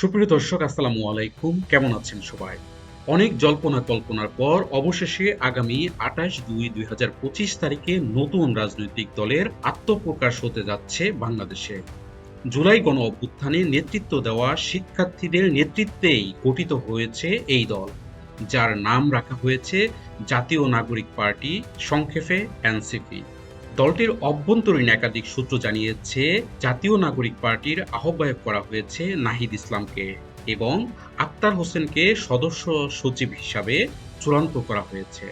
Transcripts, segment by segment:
সুপ্রিয় দর্শক, আসসালামু আলাইকুম। কেমন আছেন সবাই? অনেক জল্পনা কল্পনার পর অবশেষে আগামী আঠাশ দুই দুই হাজার পঁচিশ তারিখে নতুন রাজনৈতিক দলের আত্মপ্রকাশ হতে যাচ্ছে বাংলাদেশে। জুলাই গণ অভ্যুত্থানে নেতৃত্ব দেওয়া শিক্ষার্থীদের নেতৃত্বেই গঠিত হয়েছে এই দল, যার নাম রাখা হয়েছে জাতীয় নাগরিক পার্টি সংক্ষেপে এনসিপি। দলটির অভ্যন্তরীণ একাধিক সূত্র জানিয়েছে, জাতীয় নাগরিক পার্টির আহ্বায়ক করা হয়েছে নাহিদ ইসলামকে এবং আক্তার হোসেনকে সদস্য সচিব হিসাবে চূড়ান্ত করা হয়েছে।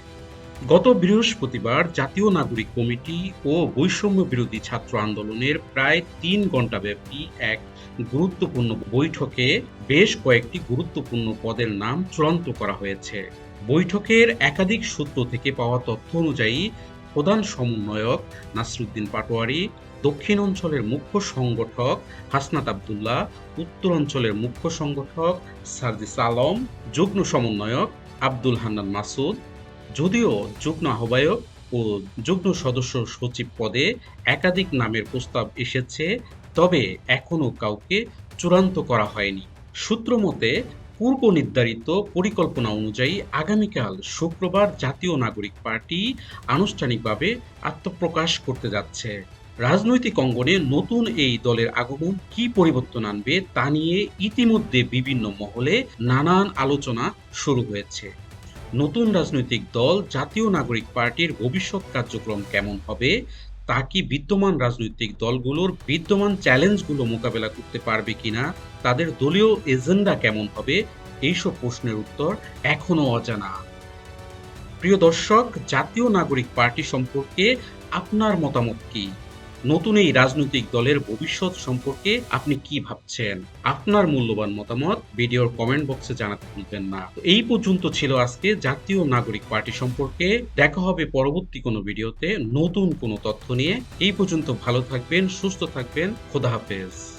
গত বৃহস্পতিবার জাতীয় নাগরিক কমিটি ও বৈষম্য বিরোধী ছাত্র আন্দোলনের প্রায় তিন ঘণ্টা ব্যাপী এক গুরুত্বপূর্ণ বৈঠকে বেশ কয়েকটি গুরুত্বপূর্ণ পদের নাম চূড়ান্ত করা হয়েছে। বৈঠকের একাধিক সূত্র থেকে পাওয়া তথ্য অনুযায়ী প্রধান সমন্বয়ক নাসরুদ্দিন পাটোয়ারি, দক্ষিণ অঞ্চলের মুখ্য সংগঠক হাসনাত আবদুল্লাহ, উত্তর অঞ্চলের মুখ্য সংগঠক সার্জিস আলম, যুগ্ম সমন্বয়ক আব্দুল হান্নান মাসুদ, যদিও যুগ্ম আহ্বায়ক ও যুগ্ম সদস্য সচিব পদে একাধিক নামের প্রস্তাব এসেছে, তবে এখনও কাউকে চূড়ান্ত করা হয়নি। সূত্র মতে পূর্ব নির্ধারিত পরিকল্পনা অনুযায়ী আগামীকাল শুক্রবার জাতীয় নাগরিক পার্টি আনুষ্ঠানিকভাবে আত্মপ্রকাশ করতে যাচ্ছে। রাজনৈতিক অঙ্গনে নতুন এই দলের আগমন কি পরিবর্তন আনবে তা নিয়ে ইতিমধ্যে বিভিন্ন মহলে নানান আলোচনা শুরু হয়েছে। নতুন রাজনৈতিক দল জাতীয় নাগরিক পার্টির ভবিষ্যৎ কার্যক্রম কেমন হবে তা কি বিদ্যমান রাজনৈতিক দলগুলোর বিদ্যমান চ্যালেঞ্জগুলো মোকাবেলা করতে পারবে কিনা? তাদের দলীয় এজেন্ডা কেমন হবে? এইসব প্রশ্নের উত্তর এখনও অজানা। প্রিয় দর্শক, জাতীয় নাগরিক পার্টি সম্পর্কে আপনার মতামত কি? নতুন এই রাজনৈতিক দলের ভবিষ্যৎ সম্পর্কে আপনি কি ভাবছেন? আপনার মূল্যবান মতামত ভিডিওর কমেন্ট বক্সে জানাতে ভুলবেন না। এই পর্যন্ত ছিল আজকে জাতীয় নাগরিক পার্টি সম্পর্কে। দেখা হবে পরবর্তী কোনো ভিডিওতে নতুন কোনো তথ্য নিয়ে। এই পর্যন্ত ভালো থাকবেন, সুস্থ থাকবেন। খোদা হাফেজ।